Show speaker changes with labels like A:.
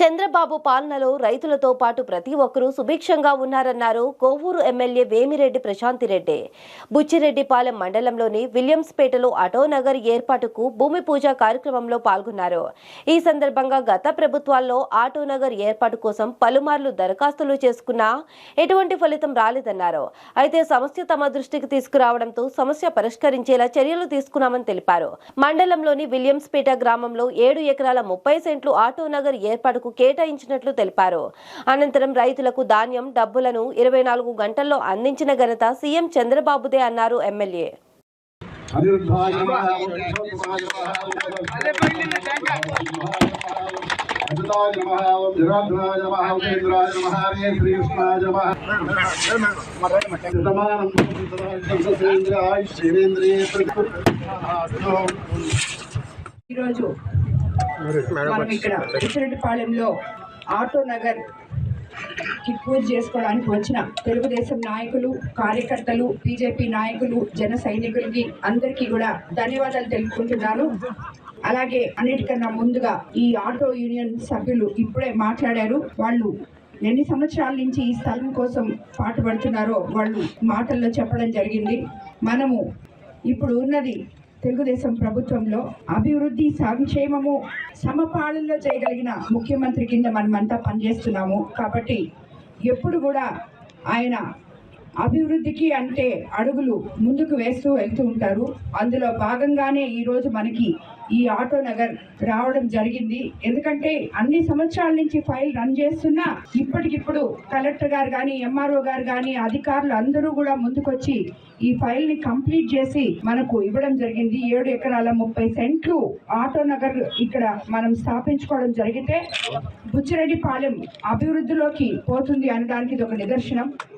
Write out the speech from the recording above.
A: చంద్రబాబు పాలనలో రైతులతో పాటు ప్రతి ఒక్కరూ సుభిక్షంగా ఉన్నారన్నారు కోవూరు ఎమ్మెల్యే వేమిరెడ్డి ప్రశాంతిరెడ్డి. బుచ్చిరెడ్డిపాలెం మండలంలోని విలియమ్స్పేటలో అటోనగర్ ఏర్పాటుకు భూమి పూజ కార్యక్రమంలో పాల్గొన్నారు. ఈ సందర్భంగా గత ప్రభుత్వాల్లో ఆటోనగర్ ఏర్పాటు కోసం పలుమార్లు దరఖాస్తులు చేసుకున్నా ఎటువంటి ఫలితం రాలేదన్నారు. అయితే సమస్య తమ దృష్టికి తీసుకురావడంతో సమస్య పరిష్కరించేలా చర్యలు తీసుకున్నామని తెలిపారు. మండలంలోని విలియమ్స్పేట గ్రామంలో ఏడు ఎకరాల ముప్పై సెంట్లు ఆటోనగర్ ఏర్పాటుకు కేటాయించినట్లు తెలిపారు. అనంతరం రైతులకు ధాన్యం డబ్బులను ఇరవై నాలుగు గంటల్లో అందించిన ఘనత సీఎం చంద్రబాబుదే అన్నారు ఎమ్మెల్యే.
B: ఈరోజు మనం ఇక్కడ ఉచ్చిరెడ్డిపాళెంలో ఆటో నగర్కి పూజ చేసుకోవడానికి వచ్చిన తెలుగుదేశం నాయకులు కార్యకర్తలు బీజేపీ నాయకులు జన సైనికులకి అందరికీ కూడా ధన్యవాదాలు తెలుపుకుంటున్నాను. అలాగే అన్నిటికన్నా ముందుగా ఈ ఆటో యూనియన్ సభ్యులు ఇప్పుడే మాట్లాడారు. వాళ్ళు ఎన్ని సంవత్సరాల నుంచి ఈ స్థలం కోసం పాటుపడుతున్నారో వాళ్ళు మాటల్లో చెప్పడం జరిగింది. మనము ఇప్పుడు ఉన్నది తెలుగుదేశం ప్రభుత్వంలో అభివృద్ధి సంక్షేమము సమపాలనలో చేయగలిగిన ముఖ్యమంత్రి కింద మనమంతా పనిచేస్తున్నాము. కాబట్టి ఎప్పుడు కూడా ఆయన అభివృద్ధికి అంటే అడుగులు ముందుకు వేస్తూ వెళ్తూ ఉంటారు. అందులో భాగంగానే ఈరోజు మనకి ఈ ఆటో నగర్ రావడం జరిగింది. ఎందుకంటే అన్ని సంవత్సరాల నుంచి ఫైల్ రన్ చేస్తున్నా ఇప్పటికిప్పుడు కలెక్టర్ గారు కానీ ఎంఆర్ఓ గారు కానీ అధికారులు అందరూ కూడా ముందుకొచ్చి ఈ ఫైల్ని కంప్లీట్ చేసి మనకు ఇవ్వడం జరిగింది. ఏడు ఎకరాల ముప్పై సెంట్లు ఆటో నగర్ ఇక్కడ మనం స్థాపించుకోవడం జరిగితే బుచ్చిరెడ్డిపాలెం అభివృద్ధిలోకి పోతుంది అనడానికి ఇది ఒక నిదర్శనం.